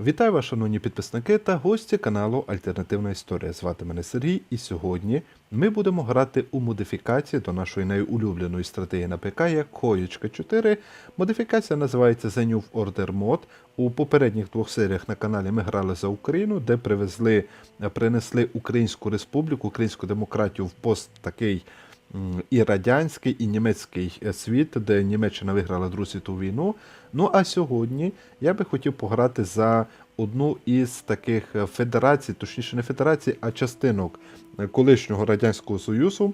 Вітаю вас, шановні підписники та гості каналу Альтернативна Історія. Звати мене Сергій, і сьогодні ми будемо грати у модифікації до нашої найулюбленої стратегії на ПК, як Коєчка 4. Модифікація називається The New Order Mod. У попередніх двох серіях на каналі ми грали за Україну, де привезли, принесли Українську республіку, українську демократію в пост такий і радянський, і німецький е, світ, де Німеччина виграла Другу світову війну. Ну а сьогодні я би хотів пограти за одну із таких е, федерацій, точніше не федерацій, а частинок е, колишнього Радянського Союзу,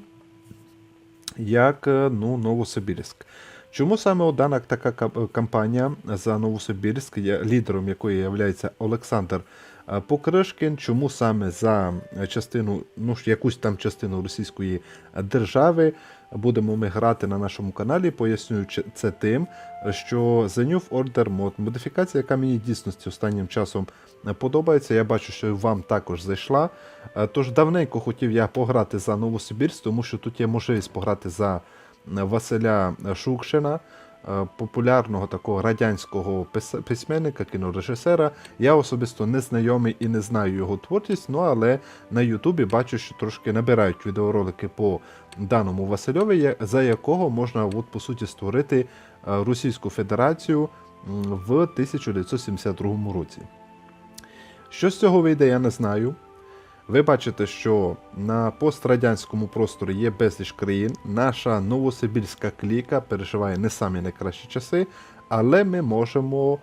як ну, Новосибірськ. Чому саме дана така кампанія за Новосибірськ, лідером якої є Олександр е, Покришкін, чому саме за частину, ну якусь там частину російської держави будемо ми грати на нашому каналі, пояснюю це тим, що The New Order Mod, модифікація, яка мені дійсності останнім часом е, подобається. Я бачу, що вам також зайшла. Е, Тож давненько хотів я пограти за Новосибірськ, тому що тут є можливість пограти за е, Василя Шукшина, е, популярного такого радянського письменника, кінорежисера. Я особисто не знайомий і не знаю його творчість, ну але на Ютубі бачу, що трошки набирають відеоролики по даному Васильові, за якого можна от, по суті створити е, Російську Федерацію в 1972 році. Що з цього вийде, я не знаю. Ви бачите, що на пострадянському просторі є безліч країн. Наша новосибірська кліка переживає не самі найкращі часи, але ми можемо,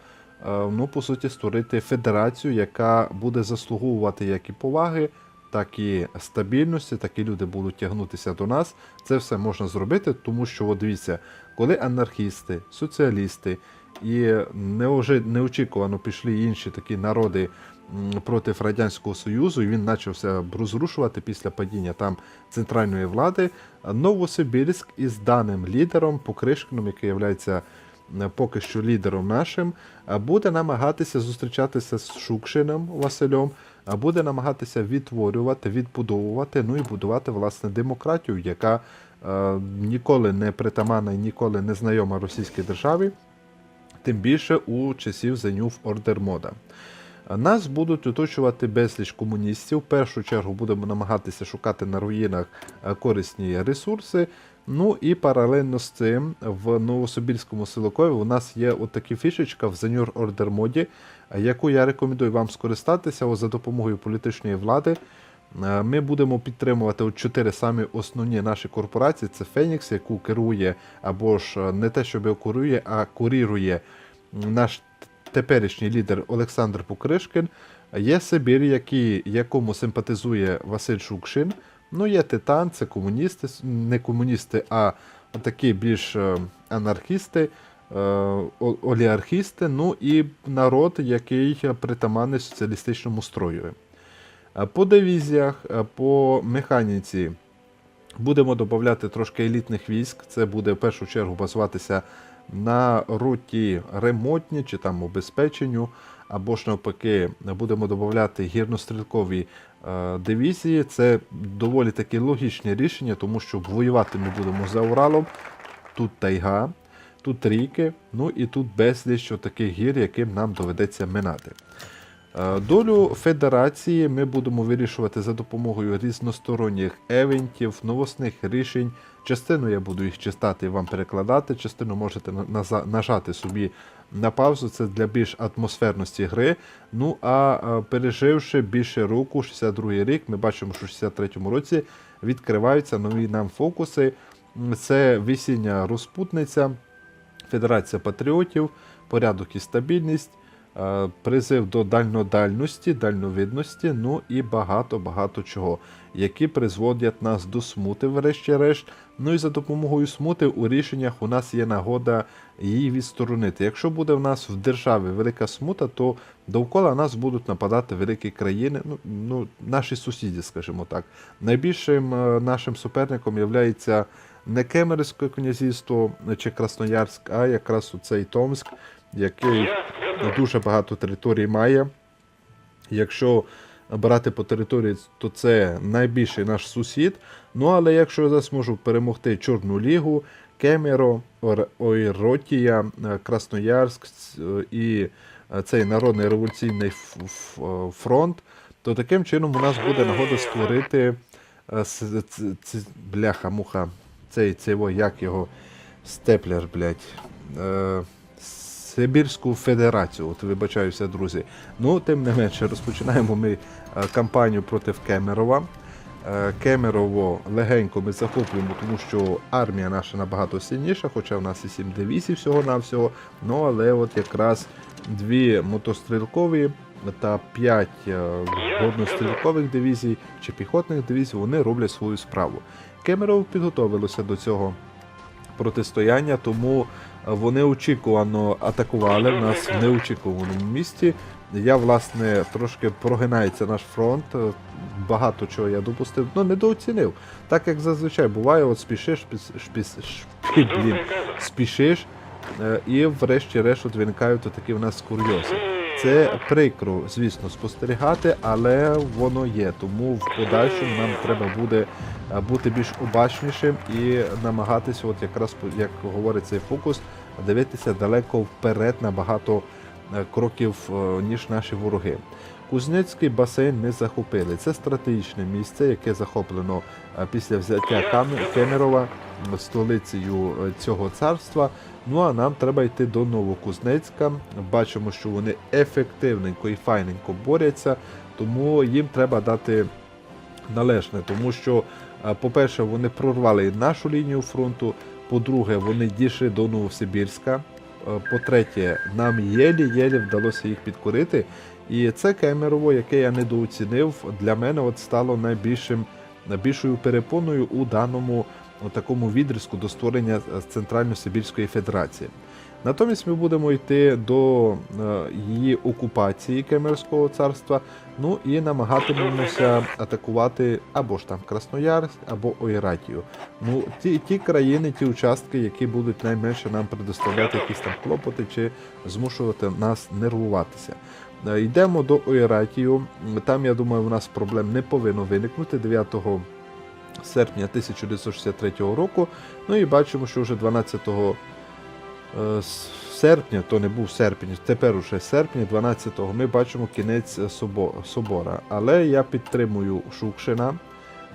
е, ну, по суті, створити федерацію, яка буде заслуговувати як і поваги, так і стабільності, так і люди будуть тягнутися до нас. Це все можна зробити, тому що, от дивіться, коли анархісти, соціалісти і неочікувано пішли інші такі народи проти Радянського Союзу, і він почався розрушувати після падіння там центральної влади. Новосибірськ із даним лідером Покришкином, який є поки що лідером нашим, буде намагатися зустрічатися з Шукшиним Василем, буде намагатися відтворювати, відбудовувати, ну і будувати власне демократію, яка е, ніколи не притаманна і ніколи не знайома російській державі, тим більше у часів The New Order мода. Нас будуть оточувати безліч комуністів. В першу чергу будемо намагатися шукати на руїнах е, корисні ресурси. Ну і паралельно з цим в Новосибірському силокові у нас є от така фішечка в The New Order моді, яку я рекомендую вам скористатися за допомогою політичної влади. Е, Ми будемо підтримувати от чотири самі основні наші корпорації. Це Фенікс, яку керує, або ж е, не те, щоб керує, а курірує наш теперішній лідер Олександр Покришкин. Є Сибір, який, якому симпатизує Василь Шукшин. Ну, є Титан, це комуністи, не комуністи, а такі більш е, анархісти, о- олігархісти, ну і народ, який притаманний соціалістичному строю. Е, По дивізіях, е, по механіці будемо додати трошки елітних військ. Це буде в першу чергу базуватися на роті ремонтні чи там обезпеченню, або ж навпаки, будемо додати гірнострілкові е, дивізії. Це доволі таке логічне рішення, тому що воювати ми будемо за Уралом. Тут тайга, тут ріки, ну і тут безліч таких гір, яким нам доведеться минати. Е, Долю федерації ми будемо вирішувати за допомогою різносторонніх евентів, новосних рішень. Частину я буду їх читати і вам перекладати, частину можете на- нажати собі на паузу. Це для більш атмосферності гри. Ну а е, переживши більше року, 62 рік, ми бачимо, що в 63-му році відкриваються нові нам фокуси. Це весіння розпутниця, Федерація патріотів, порядок і стабільність, призив до дальнодальності, дальновидності, ну і багато-багато чого, які призводять нас до смути, врешті-решт. Ну і за допомогою смути у рішеннях у нас є нагода її відсторонити. Якщо буде в нас в державі велика смута, то довкола нас будуть нападати великі країни, ну, ну наші сусіди, скажімо так. Найбільшим е, нашим суперником є не Кемеровське князівство чи Красноярськ, а якраз оцей Томськ, який дуже багато територій має. Якщо брати по території, то це найбільший наш сусід. Ну але якщо я зараз можу перемогти Чорну Лігу, Кемеро, Ойротія, е, Красноярськ і е, цей народний революційний е, фронт, то таким чином у нас буде нагода створити е, с- ц- ц- бляха, муха, цей, цей як його степлер, блядь. Е, Сибірську федерацію, от вибачаюся, друзі. Ну, тим не менше, розпочинаємо ми е, кампанію проти Кемерова. Е, Кемерово легенько ми захоплюємо, тому що армія наша набагато сильніша, хоча в нас і 7 дивізій всього-навсього. Ну, але от якраз дві мотострілкові та 5 горнострілкових дивізій чи піхотних дивізій вони роблять свою справу. Кемерово підготовилося до цього протистояння, тому е, вони очікувано атакували нас в неочікуваному місці. Я, власне, трошки прогинається наш фронт. Багато чого я допустив, ну недооцінив. Так як зазвичай буває, от спішиш, шпіс, шпіс, спішиш, е, і врешті-решт виникають такі в нас курйози. Це прикро, звісно, спостерігати, але воно є. Тому в подальшому нам треба буде е, бути більш обачнішим і намагатися, от якраз як говорить цей фокус, дивитися далеко вперед на багато е, кроків, е, ніж наші вороги. Кузнецький басейн ми захопили. Це стратегічне місце, яке захоплено е, після взяття Кемерова столицею е, цього царства. Ну а нам треба йти до Новокузнецька. Бачимо, що вони ефективненько і файненько борються, тому їм треба дати належне, тому що, е, по-перше, вони прорвали нашу лінію фронту. По-друге, вони дійшли до Новосибірська. По-третє, нам єлі-єлі вдалося їх підкорити. І це Кемерово, яке я недооцінив, для мене от стало найбільшим, найбільшою перепоною у даному такому відрізку до створення е, Центрально-Сибірської Федерації. Натомість ми будемо йти до е, її окупації Кемерського царства, ну і намагатимемося атакувати або ж там Красноярськ, або Ойратію. Ну, ті, ті країни, ті участки, які будуть найменше нам предоставляти якісь там клопоти чи змушувати нас нервуватися. Е, Йдемо до Ойратію. Там, я думаю, у нас проблем не повинно виникнути 9 серпня 1963 року. Ну і бачимо, що вже 12 е, серпня, то не був серпень, тепер уже серпня, 12-го, ми бачимо кінець собора. Але я підтримую Шукшина.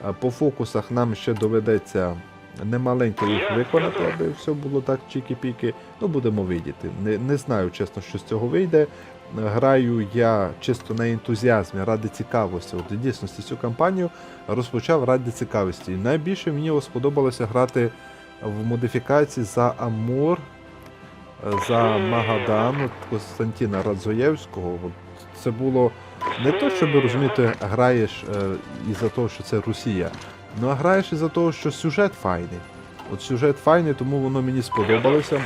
Е, По фокусах нам ще доведеться немаленько їх виконати, аби все було так чікі-піки. Ну, будемо видіти. Не, не знаю, чесно, що з цього вийде. Граю я чисто на ентузіазмі, ради цікавості. От в цю кампанію розпочав ради цікавості. І найбільше мені сподобалося грати в модифікації за Амур, за Магадан от Константина Радзоєвського. Це було не то, щоб розуміти, граєш е, із-за того, що це Росія, ну а граєш із-за того, що сюжет файний. От сюжет файний, тому воно мені сподобалося.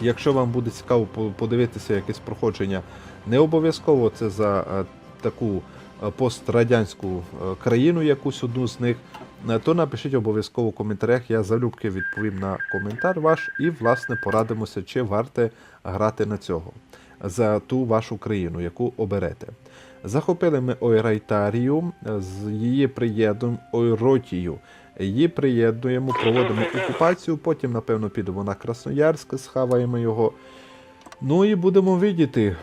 Якщо вам буде цікаво подивитися якесь проходження, не обов'язково це за е, таку е, пострадянську е, країну, якусь одну з них, то напишіть обов'язково в коментарях. Я залюбки відповім на коментар ваш і, власне, порадимося, чи варте грати на цього за ту вашу країну, яку оберете. Захопили ми Ойрайтарію з її приєднуємо Ойротію. Її приєднуємо, проводимо окупацію, потім, напевно, підемо на Красноярськ, схаваємо його. Ну і будемо видіти,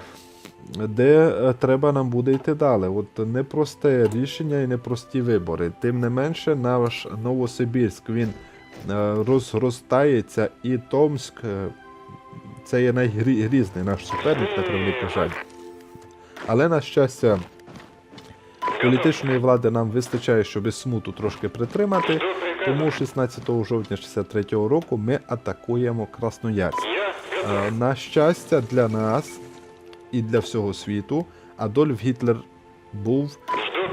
де е, треба нам буде йти далі. От непросте рішення і непрості вибори. Тим не менше, наш Новосибірськ він е, розростається, і Томськ е, це є найгрізний наш суперник, на превеликий жаль. Але, на щастя, політичної влади нам вистачає, щоб смуту трошки притримати. Тому 16 жовтня 63 року ми атакуємо Красноярськ. Е, На щастя, для нас і для всього світу Адольф Гітлер був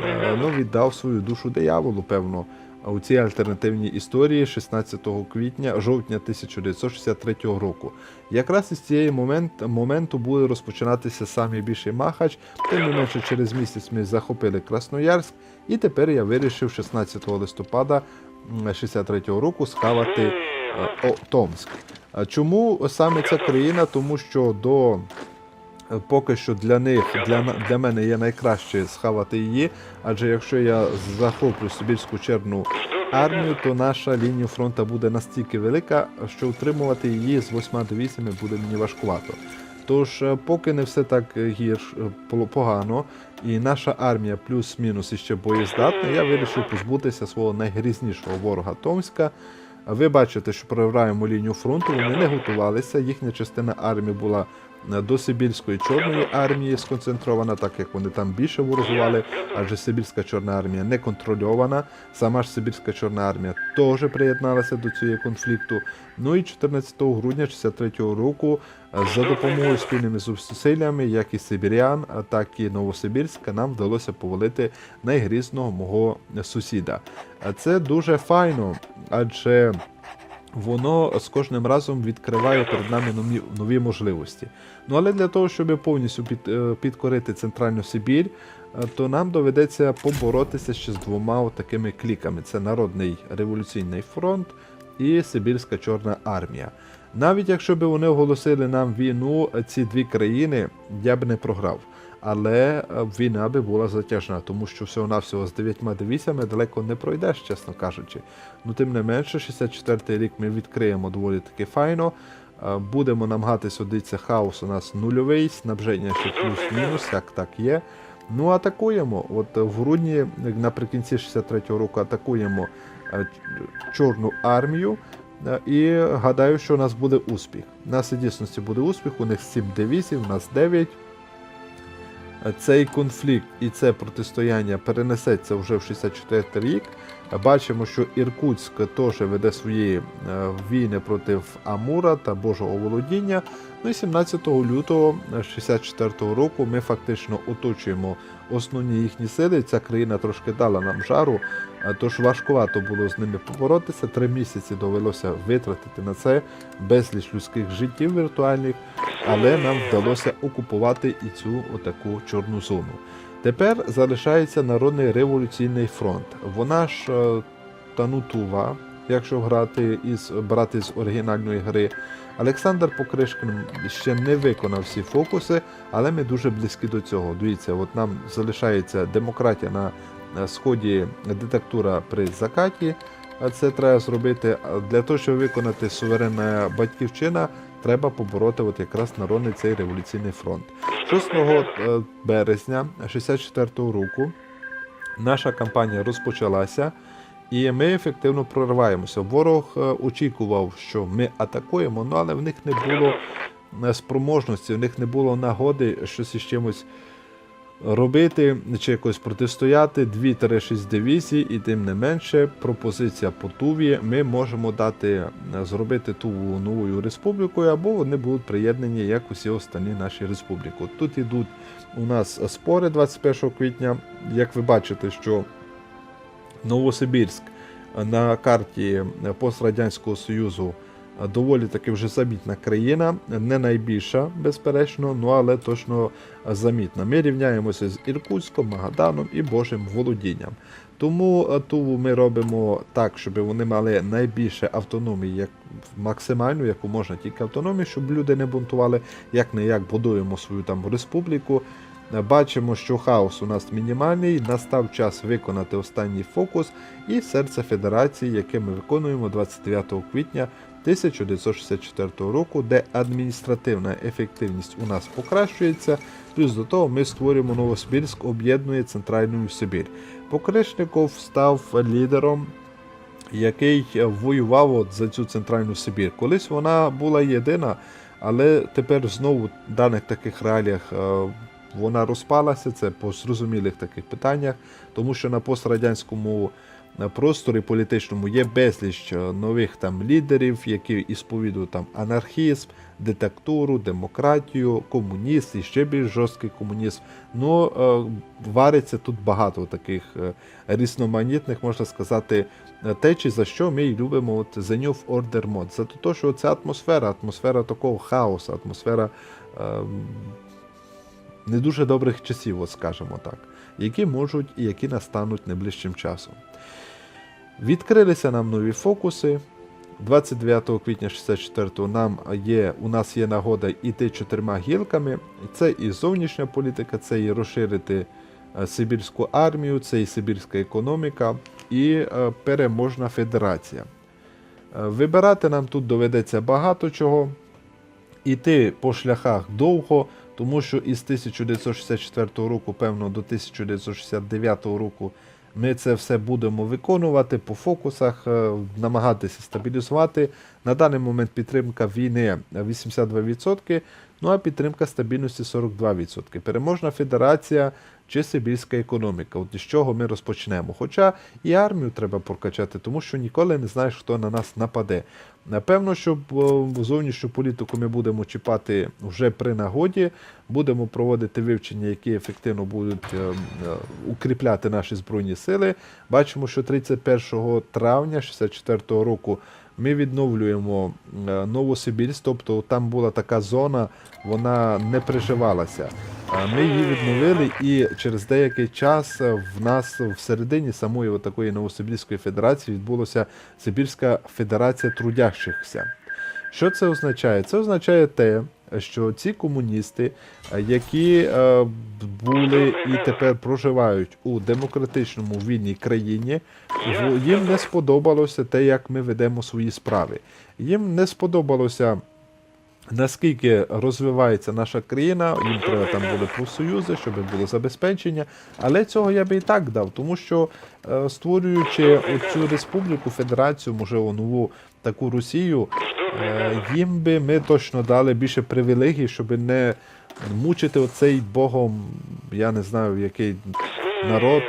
е, ну, віддав свою душу дияволу, певно, у цій альтернативній історії 16 квітня, жовтня 1963 року. Якраз із цієї момент, моменту буде розпочинатися самий більший махач. Тим не менше, через місяць ми захопили Красноярськ, і тепер я вирішив 16 листопада м, 63 року схавати е, Томськ. Чому саме ця країна? Тому що до поки що для них, для, для мене є найкраще схавати її, адже якщо я захоплю Сибірську черну армію, то наша лінія фронту буде настільки велика, що утримувати її з восьма дивізіями буде мені важкувато. Тож, е, поки не все так е, гірш е, погано, і наша армія плюс-мінус іще боєздатна, я вирішив позбутися свого найгрізнішого ворога Томська. Ви бачите, що прориваємо лінію фронту, вони не готувалися. Їхня частина армії була до Сибірської Чорної армії сконцентрована, так як вони там більше ворогували, адже Сибірська Чорна армія не контрольована. Сама ж Сибірська Чорна армія теж приєдналася до цього конфлікту. Ну і 14 грудня 63-го року е, за допомогою спільними зусиллями, як і Сибірян, так і Новосибірська, нам вдалося повалити найгрізного мого сусіда. А Це дуже файно, адже воно з кожним разом відкриває перед нами нові, нові можливості. Ну але для того, щоб повністю під, е, підкорити центральну Сибір, е, то нам доведеться поборотися ще з двома такими кліками: це Народний революційний фронт і Сибірська Чорна армія. Навіть якщо б вони оголосили нам війну, ці дві країни, я б не програв. Але е, війна би була затяжна, тому що всього-навсього з дев'ятьма дивізіями далеко не пройдеш, чесно кажучи. Ну, тим не менше, 64-й рік ми відкриємо доволі таки файно. Е, Будемо намагатися одитися хаос у нас нульовий, снабження ще плюс-мінус, як так є. Ну, атакуємо. От е, в грудні, наприкінці 63-го року, атакуємо Чорну армію. І гадаю, що у нас буде успіх. У нас і дійсності буде успіх, у них 7 дивізій, у нас 9. Цей конфлікт і це протистояння перенесеться вже в 64 рік. Бачимо, що Іркутськ теж веде свої е, війни проти Амура та Божого володіння. Ну і 17 лютого 64 року ми фактично оточуємо основні їхні сили. Ця країна трошки дала нам жару, е, тож важкувато було з ними поборотися. Три місяці довелося витратити на це безліч людських життів віртуальних, але нам вдалося окупувати і цю отаку чорну зону. Тепер залишається Народний революційний фронт. Вона ж е, Танутува, якщо грати із брати з оригінальної гри. Олександр Покришкин ще не виконав всі фокуси, але ми дуже близькі до цього. Дивіться, от нам залишається демократія на сході, диктатура при закаті. А Це треба зробити для того, щоб виконати суверенна батьківщина. Треба побороти от якраз народний цей революційний фронт. 6 е, березня 64-го року наша кампанія розпочалася, і ми ефективно прориваємося. Ворог е, очікував, що ми атакуємо, ну, але в них не було е, спроможності, в них не було нагоди щось із чимось робити чи якось протистояти 2-6 дивізій, і тим не менше, пропозиція по Туві ми можемо дати е, зробити Туву новою республікою, або вони будуть приєднані як усі останні наші республіки. Тут ідуть у нас спори 21 квітня. Як ви бачите, що Новосибірськ на карті пострадянського союзу доволі таки вже замітна країна, не найбільша, безперечно, ну але точно замітна. Ми рівняємося з Іркутськом, Магаданом і Божим володінням. Тому е, Туву ми робимо так, щоб вони мали найбільше автономії, як максимальну, яку можна тільки автономію, щоб люди не бунтували, як не як будуємо свою там республіку. Е, Бачимо, що хаос у нас мінімальний. Настав час виконати останній фокус і серце федерації, яке ми виконуємо 29 квітня 1964 року, де адміністративна ефективність у нас покращується. Плюс до того ми створюємо Новосибірськ, об'єднує Центральну Сибір. Покришников став лідером. Який воював от за цю центральну Сибір. Колись вона була єдина, але тепер знову в даних таких реаліях е, вона розпалася. Це по зрозумілих таких питаннях, тому що на пострадянському е, просторі політичному є безліч е, нових там лідерів, які ісповідують там анархізм, диктатуру, демократію, комунізм і ще більш жорсткий комунізм. Ну е, вариться тут багато таких е, різноманітних, можна сказати, течій, за що ми любимо от The New Order Mod. За те, що ця атмосфера, атмосфера такого хаосу, атмосфера. Не дуже добрих часів, от скажімо так, які можуть і які настануть найближчим часом. Відкрилися нам нові фокуси. 29 квітня 64 нам є, у нас є нагода йти чотирма гілками. Це і зовнішня політика, це і розширити е, Сибірську армію, це і Сибірська економіка, і е, переможна федерація. Е, Вибирати нам тут доведеться багато чого. іти по шляхах довго, тому що із 1964 року, певно, до 1969 року ми це все будемо виконувати по фокусах, е, намагатися стабілізувати. На даний момент підтримка війни 82%, ну а підтримка стабільності 42%. Переможна федерація чи сибірська економіка. От із чого ми розпочнемо. Хоча і армію треба прокачати, тому що ніколи не знаєш, хто на нас нападе. Напевно, що зовнішню політику ми будемо чіпати вже при нагоді, будемо проводити вивчення, які ефективно будуть е, е, укріпляти наші збройні сили. Бачимо, що 31 травня 64 року ми відновлюємо е, Новосибірськ, тобто там була така зона, вона не приживалася. Е, Ми її відновили, і через деякий час е, в нас всередині самої такої Новосибірської федерації відбулася Сибірська федерація трудящихся. Що це означає? Це означає те, що ці комуністи, е, які е, були і тепер проживають у демократичному вільній країні, їм не сподобалося те, як ми ведемо свої справи. Їм не сподобалося. Наскільки розвивається наша країна, їм треба там були профсоюзи, щоб було забезпечення. Але цього я би і так дав, тому що е, створюючи цю республіку, федерацію, можливо, нову таку Росію, е, їм би ми точно дали більше привілегій, щоб не мучити оцей Богом, я не знаю, який народ,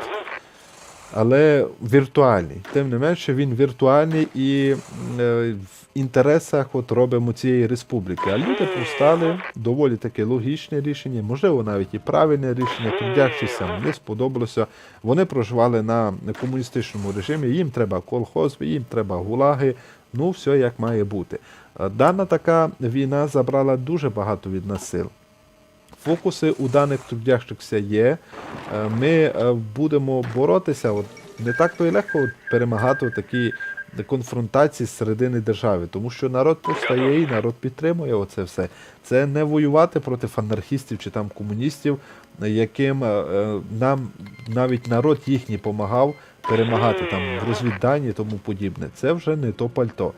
але віртуальний. Тим не менше, він віртуальний і е, в інтересах от робимо цієї республіки. А люди повстали доволі таке логічне рішення, можливо, навіть і правильне рішення, трудящися не сподобалося. Вони проживали на комуністичному режимі, їм треба колхоз, їм треба гулаги. Ну, все як має бути. Е, Дана така війна забрала дуже багато від нас сил. Фокуси у даних трудящихся є. Е, Ми е, будемо боротися. От не так то і легко перемагати от такі конфронтації з середини держави, тому що народ повстає і народ підтримує оце все. Це не воювати проти анархістів чи там комуністів, яким е, нам навіть народ їхній помагав перемагати там в розвідданні тому подібне. Це вже не то пальто.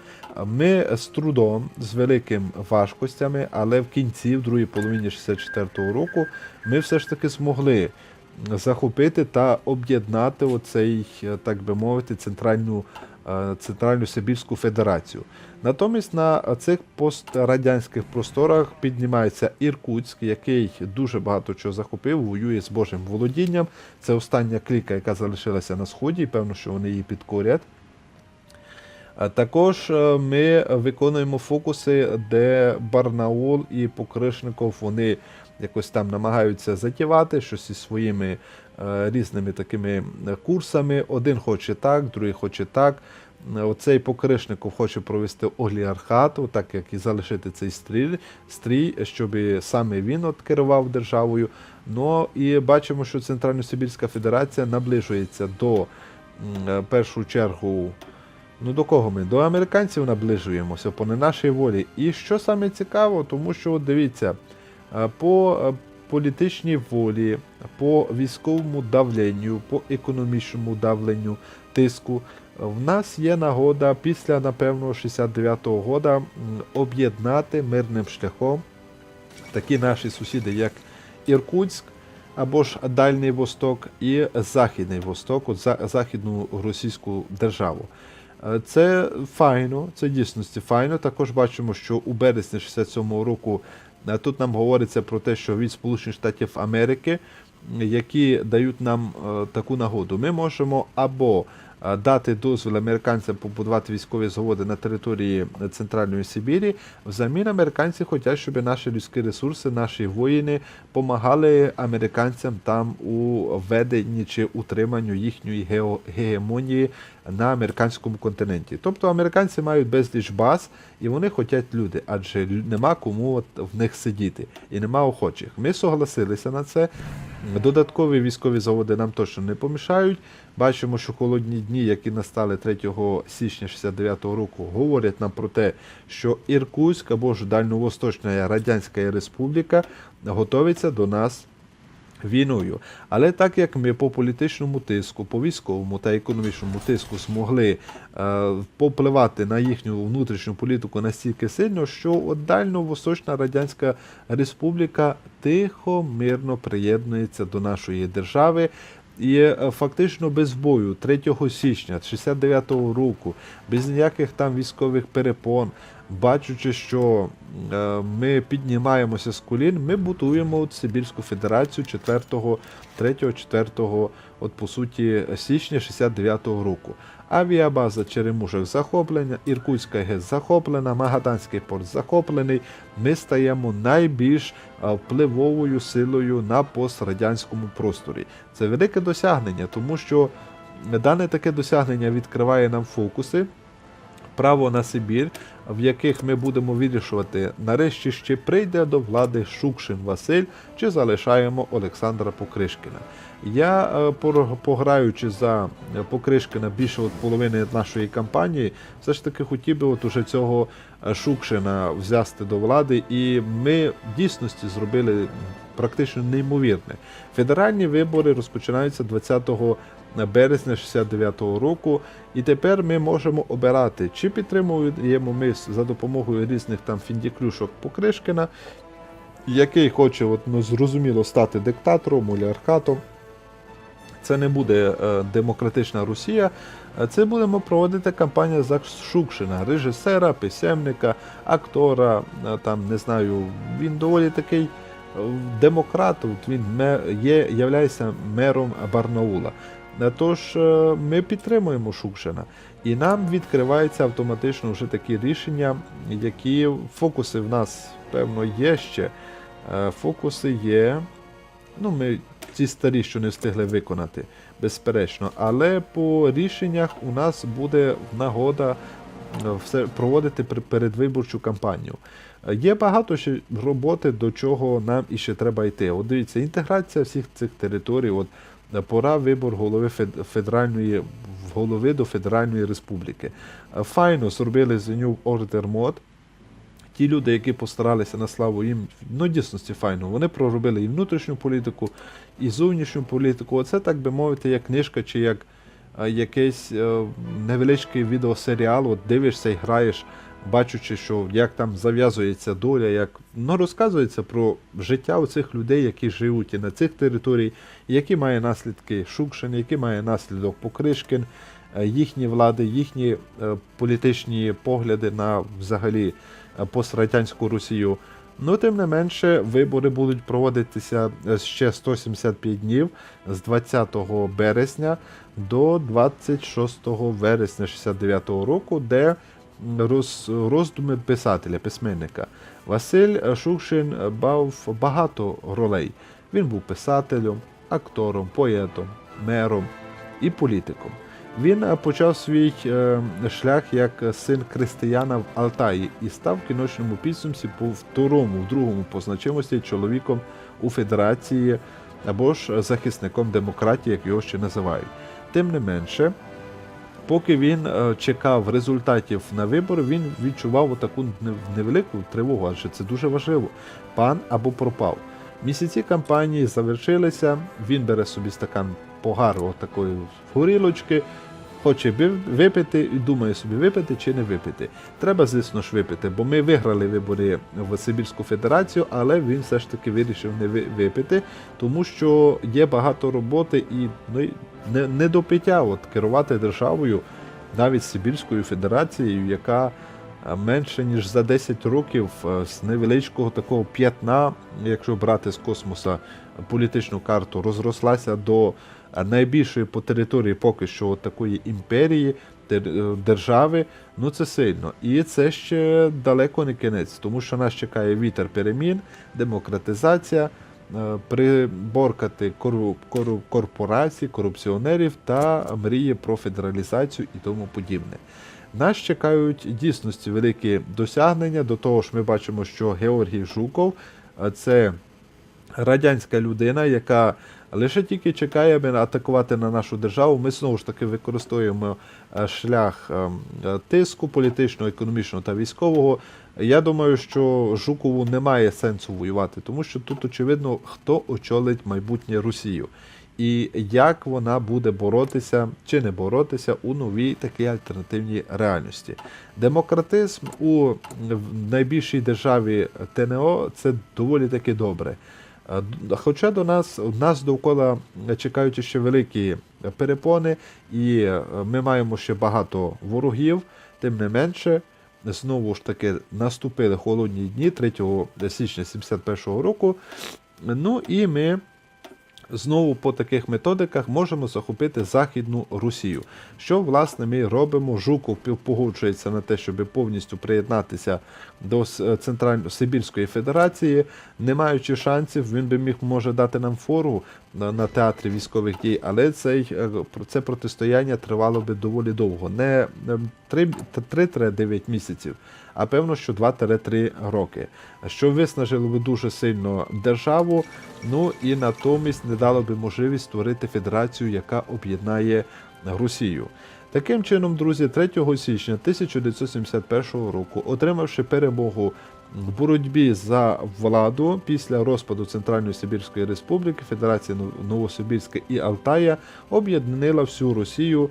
Ми з трудом, з великими важкостями, але в кінці, в другій половині 64-го року, ми все ж таки змогли захопити та об'єднати оцей, так би мовити, центральну, е, центральну Сибірську Федерацію. Натомість на цих пострадянських просторах піднімається Іркутськ, який дуже багато чого захопив, воює з Божим володінням. Це остання кліка, яка залишилася на сході, і певно, що вони її підкорять. Також е, ми виконуємо фокуси, де Барнаул і Покришников вони якось там намагаються затівати щось із своїми е, різними такими курсами. Один хоче так, другий хоче так. Оцей Покришников хоче провести олігархат, так як і залишити цей стрій, стрій щоб саме він от керував державою. Ну і бачимо, що Центрально-Сибірська Федерація наближується до е, першу чергу. Ну до кого ми? До американців наближуємося по не нашій волі. І що саме цікаво, тому що от дивіться, е, по е, політичній волі, по військовому давленню, по економічному давленню, тиску, в нас є нагода після, напевно, 69-го года об'єднати мирним шляхом такі наші сусіди, як Іркутськ. Або ж Дальній Восток і Західний Восток, от за- Західну російську державу. Е, Це файно, це дійсності файно. Також бачимо, що у березні 67-го року е, тут нам говориться про те, що від Сполучених Штатів Америки, які дають нам е, таку нагоду, ми можемо або дати дозвіл американцям побудувати військові заводи на території е, Центральної Сибірі. Взамін американці хочуть, щоб наші людські ресурси, наші воїни допомагали американцям там у веденні чи утриманню їхньої гегемонії на американському континенті. Тобто американці мають безліч баз, і вони хочуть люди, адже нема кому в них сидіти, і нема охочих. Ми согласилися на це. Додаткові військові заводи нам точно не помішають. Бачимо, що холодні дні, які настали 3 січня 69-го року, говорять нам про те, що Іркутськ або ж Дальньовосточна Радянська Республіка готовиться до нас війною. Але так як ми по політичному тиску, по військовому та економічному тиску змогли е, попливати на їхню внутрішню політику настільки сильно, що от Дальньо-Восточна Радянська Республіка тихо, мирно приєднується до нашої держави. І е, фактично без бою 3 січня 69-го року, без ніяких там військових перепон, бачучи, що е, ми піднімаємося з колін, ми будуємо Сибірську Федерацію 4-го, 3-го, 4-го, от по суті, січня 69-го року. Авіабаза Черемушок захоплена, Іркутська ГЕС захоплена, Магаданський порт захоплений. Ми стаємо найбільш е, впливовою силою на пострадянському просторі. Це велике досягнення, тому що дане таке досягнення відкриває нам фокуси. Право на Сибір, в яких ми будемо вирішувати, нарешті ще прийде до влади Шукшин Василь чи залишаємо Олександра Покришкіна. Я, е, пограючи за Покришкіна більше от половини нашої кампанії, все ж таки хотів би от уже цього е, Шукшина взяти до влади, і ми в дійсності зробили практично неймовірне. Федеральні вибори розпочинаються 20 березня 69-го року, і тепер ми можемо обирати, чи підтримуємо ми за допомогою різних там фіндіклюшок Покришкіна, який хоче, от, ну, зрозуміло, стати диктатором, олігархатом. Це не буде е, демократична Росія. е, Це будемо проводити кампанію за Шукшина, режисера, писемника, актора. е, Там не знаю, він доволі такий демократ. Він є, являється мером Барнаула. Тож е, ми підтримуємо Шукшина, і нам відкриваються автоматично вже такі рішення, які фокуси в нас певно є ще. Е, Фокуси є. Ну, ми ці старі, що не встигли виконати, безперечно. Але по рішеннях у нас буде нагода е, все проводити передвиборчу кампанію. Є багато ще роботи, до чого нам іще треба йти. От дивіться, інтеграція всіх цих територій. От пора вибор голови федеральної голови до Федеральної Республіки. Е, Файно зробили з New Order Mod. Ті люди, які постаралися на славу їм, ну дійсності файно. Вони проробили і внутрішню політику, і зовнішню політику. Оце, так би мовити, як книжка чи як е, якийсь е, невеличкий відеосеріал. От дивишся і граєш, бачучи, що як там зав'язується доля, як ну, розказується про життя у цих людей, які живуть і на цих територіях, які має наслідки Шукшин, які має наслідок Покришкін, е, їхні влади, їхні е, політичні погляди на взагалі е, пострадянську Росію. Ну, тим не менше, вибори будуть проводитися ще 175 днів з 20 березня до 26 вересня 69-го року, де роз, роздуми писателя, письменника. Василь Шукшин мав багато ролей. Він був писателем, актором, поетом, мером і політиком. Він почав свій е, шлях як син християна в Алтаї і став в кіночному підсумці по второму, в другому по значимості чоловіком у Федерації або ж захисником демократії, як його ще називають. Тим не менше, поки він е, чекав результатів на вибори, він відчував таку невелику тривогу, адже це дуже важливо. Пан або пропав. Місяці кампанії завершилися. Він бере собі стакан погару такої горілочки, хоче випити і думає собі, випити чи не випити. Треба, звісно ж, випити, бо ми виграли вибори в Сибірську Федерацію, але він все ж таки вирішив не випити, тому що є багато роботи і ну, не, не до пиття от, керувати державою, навіть Сибірською Федерацією, яка менше ніж за 10 років е, з невеличкого такого п'ятна, якщо брати з космоса політичну карту, розрослася до е, найбільшої по території поки що от такої імперії, е, держави. Ну це сильно. І це ще далеко не кінець, тому що нас чекає вітер перемін, демократизація. е, Приборкати кору- корпорацій, корупціонерів та мрії про федералізацію і тому подібне. Нас чекають дійсності великі досягнення. До того ж, ми бачимо, що Георгій Жуков е, це радянська людина, яка лише тільки чекає, аби атакувати на нашу державу. Ми знову ж таки використовуємо е, шлях е, тиску політичного, економічного та військового. Я думаю, що Жукову немає сенсу воювати, тому що тут очевидно, хто очолить майбутнє Росію. І як вона буде боротися чи не боротися у новій такій альтернативній реальності. Демократизм у найбільшій державі ТНО це доволі таки добре. Е, Хоча до нас, нас довкола чекають ще великі перепони, і е, ми маємо ще багато ворогів, тим не менше, знову ж таки наступили холодні дні 3 січня 71 року. Ну і ми знову по таких методиках можемо захопити Західну Росію. Що власне ми робимо? Жуков погоджується на те, щоб повністю приєднатися до С- Центральної Сибірської Федерації, не маючи шансів, він би міг може дати нам фору на, театрі військових дій, але цей е, це протистояння тривало би доволі довго, не 3-9 місяців. А певно, що 2-3 роки, що виснажило би дуже сильно державу, ну і натомість не дало би можливість створити федерацію, яка об'єднає Росію. Таким чином, друзі, 3 січня 1971 року, отримавши перемогу в боротьбі за владу після розпаду Центральної Сибірської Республіки, Федерація Нов- Новосибірська і Алтая об'єднала всю Росію,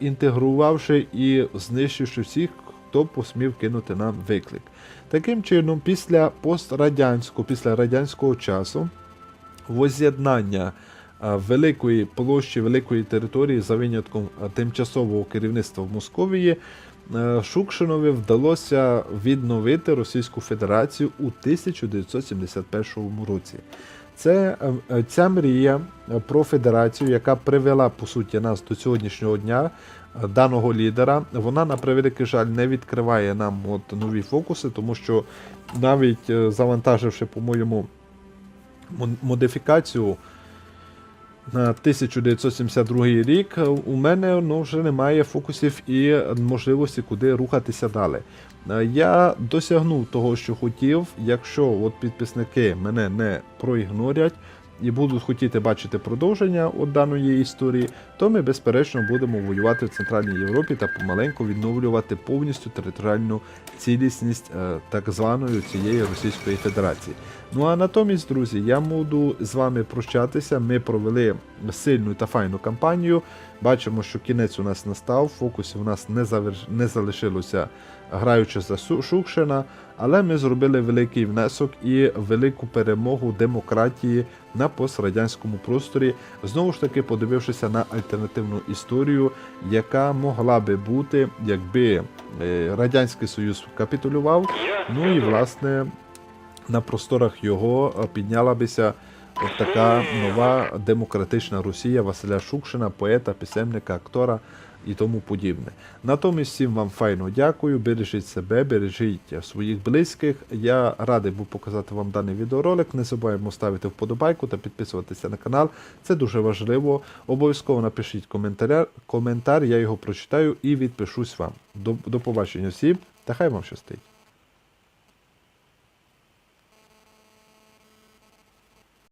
інтегрувавши і знищивши всіх, хто посмів кинути нам виклик. Таким чином, після пострадянського, після радянського часу, воз'єднання великої площі, великої території за винятком тимчасового керівництва в Московії, Шукшинові вдалося відновити Російську Федерацію у 1971 році. Це е, е, ця мрія е, про федерацію, яка привела по суті нас до сьогоднішнього дня, е, даного лідера, вона на превеликий жаль не відкриває нам от нові фокуси, тому що навіть е, завантаживши, по-моєму, модифікацію на 1972 рік, у мене ну, вже немає фокусів і можливості, куди рухатися далі. Е, Я досягнув того, що хотів. Якщо от підписники мене не проігнорять і будуть хотіти бачити продовження от даної історії, то ми безперечно будемо воювати в Центральній Європі та помаленьку відновлювати повністю територіальну цілісність е, так званої цієї Російської Федерації. Ну а натомість, друзі, я буду з вами прощатися. Ми провели сильну та файну кампанію. Бачимо, що кінець у нас настав, фокусів у нас не, заверш... не залишилося, граючи за Шукшина, але ми зробили великий внесок і велику перемогу демократії на пострадянському просторі. Знову ж таки, подивившися на альтернативну історію, яка могла би бути, якби е, Радянський Союз капітулював. Ну і власне на просторах його е, підняла бися от така нова демократична Росія Василя Шукшина, поета, писемника, актора і тому подібне. Натомість всім вам файно дякую. Бережіть себе, бережіть своїх близьких. Я радий був показати вам даний відеоролик. Не забуваємо ставити вподобайку та підписуватися на канал. Це дуже важливо. Обов'язково напишіть коментар, коментар, я його прочитаю і відпишусь вам. До, до побачення всім, та хай вам щастить.